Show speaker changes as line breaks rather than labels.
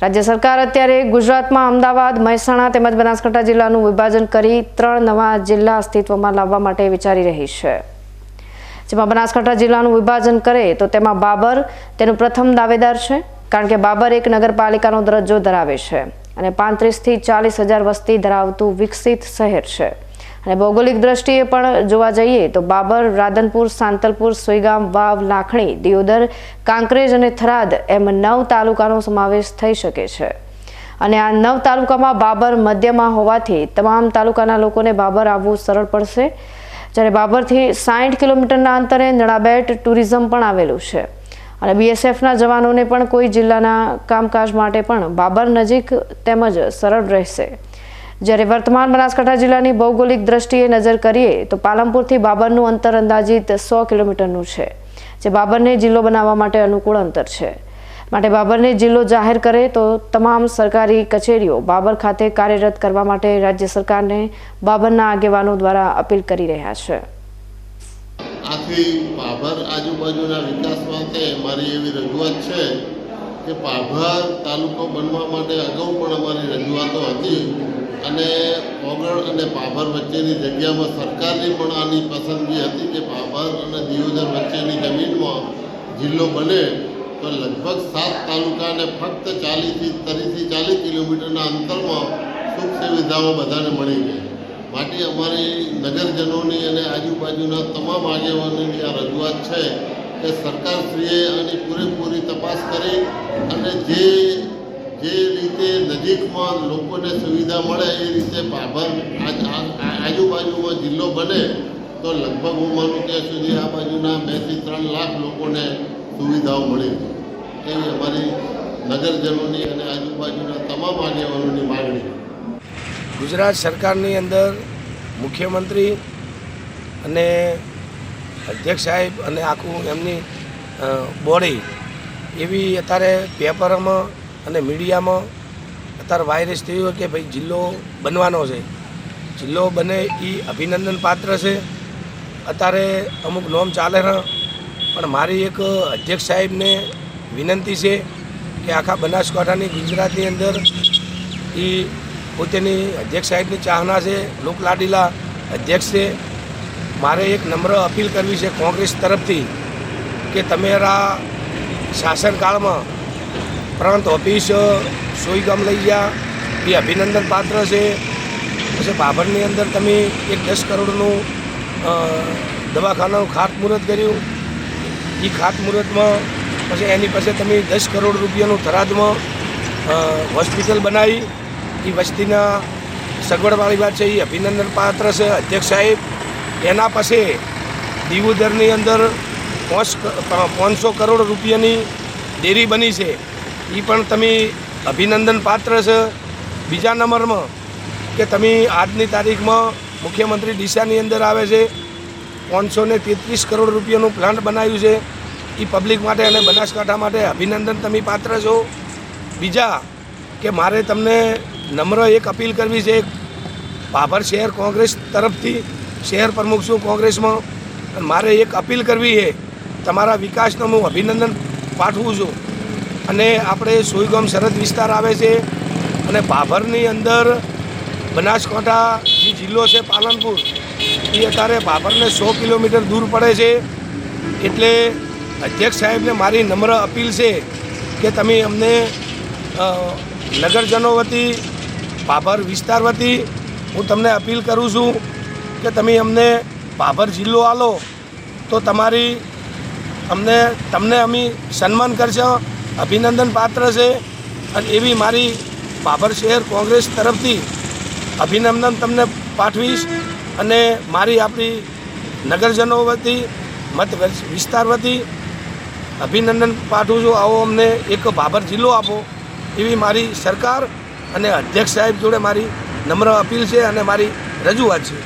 રાજ્ય સરકાર અત્યારે ગુજરાતમાં અમદાવાદ, મહેસાણા તેમજ બનાસકાંઠા જિલ્લાનું વિભાજન કરી ત્રણ નવા જિલ્લા અસ્તિત્વમાં લાવવા માટે વિચારી રહી છે. જેમાં બનાસકાંઠા જિલ્લાનું વિભાજન કરે તો તેમાં બાબર તેનું પ્રથમ દાવેદાર છે, કારણ કે બાબર એક નગરપાલિકાનો દરજ્જો ધરાવે છે અને પાંત્રીસથી ચાલીસ હજાર વસ્તી ધરાવતું વિકસિત શહેર છે. અને ભૌગોલિક દ્રષ્ટિએ પણ જોવા જઈએ તો બાબર, રાધનપુર, સાંતલપુર, સુઈગામ, વાવ, લાખણી, દિયોદર, કાંકરેજ અને થરાદ એમ નવ તાલુકાનો સમાવેશ થઈ શકે છે. અને આ નવ તાલુકામાં બાબર મધ્યમાં હોવાથી તમામ તાલુકાના લોકોને બાબર આવવું સરળ પડશે. જ્યારે બાબરથી સાઠ કિલોમીટરના અંતરે નળાબેટ ટુરિઝમ પણ આવેલું છે. અને બીએસએફના જવાનોને પણ કોઈ જિલ્લાના કામકાજ માટે પણ બાબર નજીક તેમજ સરળ રહેશે. જ્યારે વર્તમાન બનાસકાંઠા જિલ્લાની ભૌગોલિક દ્રષ્ટિએ નજર કરીએ તો પાલનપુરથી બાબરનું અંતર અંદાજિત સો કિલોમીટરનું છે, જે બાબરને જિલ્લો બનાવવા માટે અનુકૂળ અંતર છે. માટે બાબરને જિલ્લો જાહેર કરે તો તમામ સરકારી કચેરીઓ બાબર ખાતે કાર્યરત કરવા માટે રાજ્ય સરકારને બાબરના આગેવાનો દ્વારા અપીલ કરી રહ્યા છે.
આથી બાબર આજુબાજુના વિકાસ માટે મારી એવી રજૂઆત છે કે પાભર તાલુકો બનવા માટે અગાઉ પણ અમારી રજૂઆતો હતી અને ઓગળ અને પાભર વચ્ચેની જગ્યામાં સરકારની પણ આની પસંદગી હતી કે પાભર અને દિયોદર વચ્ચેની જમીનમાં જિલ્લો બને તો લગભગ સાત તાલુકાને ફક્ત ચાલીસથી ત્રીસથી ચાલીસ કિલોમીટરના અંતરમાં સુખ સુવિધાઓ બધાને મળી ગઈ માટે અમારી નગરજનોની અને આજુબાજુના તમામ આગેવાનોની આ રજૂઆત છે કે સરકારશ્રીએ આની પૂરેપૂરી તપાસ કરી અને જે જે રીતે નજીકમાં લોકોને સુવિધા મળે એ રીતે પાભર આજુબાજુમાં જિલ્લો બને તો લગભગ હું માનું ત્યાં સુધી આ બાજુના બેથી ત્રણ લાખ લોકોને સુવિધાઓ મળી એવી અમારી નગરજનોની અને આજુબાજુના તમામ આગેવાનોની માગણી
ગુજરાત સરકારની અંદર મુખ્યમંત્રી અને અધ્યક્ષ સાહેબ અને આખું એમની બોડી એવી અત્યારે પેપરમાં અને મીડિયામાં અત્યારે વાયરસ થયું કે ભાઈ જિલ્લો બનવાનો છે. જિલ્લો બને એ અભિનંદન પાત્ર છે. અત્યારે અમુક નોમ ચાલે છે. પણ મારી એક અધ્યક્ષ સાહેબને વિનંતી છે કે આખા બનાસકાંઠાની ગુજરાતની અંદર એ પોતેની અધ્યક્ષ સાહેબની ચાહના છે. લોકલાડીલા અધ્યક્ષ છે. મારે એક નમ્ર અપીલ કરવી છે કોંગ્રેસ તરફથી કે તમારા શાસનકાળમાં પ્રાંત ઓફિસ સોઈગામ લઈ ગયા, એ અભિનંદન પાત્ર છે. પછી બાભરની અંદર તમે એક દસ કરોડનું દવાખાનાનું ખાતમુહૂર્ત કર્યું. એ ખાતમુહૂર્તમાં પછી એની પાસે તમે દસ કરોડ રૂપિયાનું થરાદમાં હોસ્પિટલ બનાવી. એ વસ્તીના સગવડવાળી વાત છે એ અભિનંદન પાત્ર છે. અધ્યક્ષ સાહેબ એના પછી દીવુદરની અંદર પાંચ પાંચસો કરોડ રૂપિયાની ડેરી બની છે. એ પણ તમે અભિનંદન પાત્ર છે. બીજા નંબરમાં કે તમે આજની તારીખમાં મુખ્યમંત્રી ડીસાની અંદર આવે છે. પાંચસો ને તેત્રીસ કરોડ રૂપિયાનું પ્લાન્ટ બનાવ્યું છે. એ પબ્લિક માટે અને બનાસકાંઠા માટે અભિનંદન તમે પાત્ર છો. બીજા કે મારે તમને નમ્ર એક અપીલ કરવી છે. ભાભર શહેર કોંગ્રેસ તરફથી શહેર પ્રમુખ છું કોંગ્રેસમાં. મારે એક અપીલ કરવી છે, તમારા વિકાસનું હું અભિનંદન પાઠવું છું. અને આપણે સોઈગામ સરહદ વિસ્તાર આવે છે, અને ભાભરની અંદર બનાસકાંઠા જે જિલ્લો છે પાલનપુર, એ અત્યારે ભાભરને સો કિલોમીટર દૂર પડે છે. એટલે અધ્યક્ષ સાહેબને મારી નમ્ર અપીલ છે કે તમે અમને નગરજનો વતી, ભાભર વિસ્તાર વતી હું તમને અપીલ કરું છું. કે તમે અમને ભાભર જિલ્લો આલો, તો તમારી અમને, તમને અમે સન્માન કરશો, અભિનંદન પાત્ર છે, અને એવી મારી ભાભર શહેર કોંગ્રેસ તરફથી અભિનંદન તમને પાઠવીશ, અને મારી આપણી નગરજનો વતી, મત વિસ્તાર વતી અભિનંદન પાઠવું છું. આવો અમને એક ભાભર જિલ્લો આપો, એવી મારી સરકાર અને અધ્યક્ષ સાહેબ જોડે મારી નમ્ર અપીલ છે અને મારી રજૂઆત છે.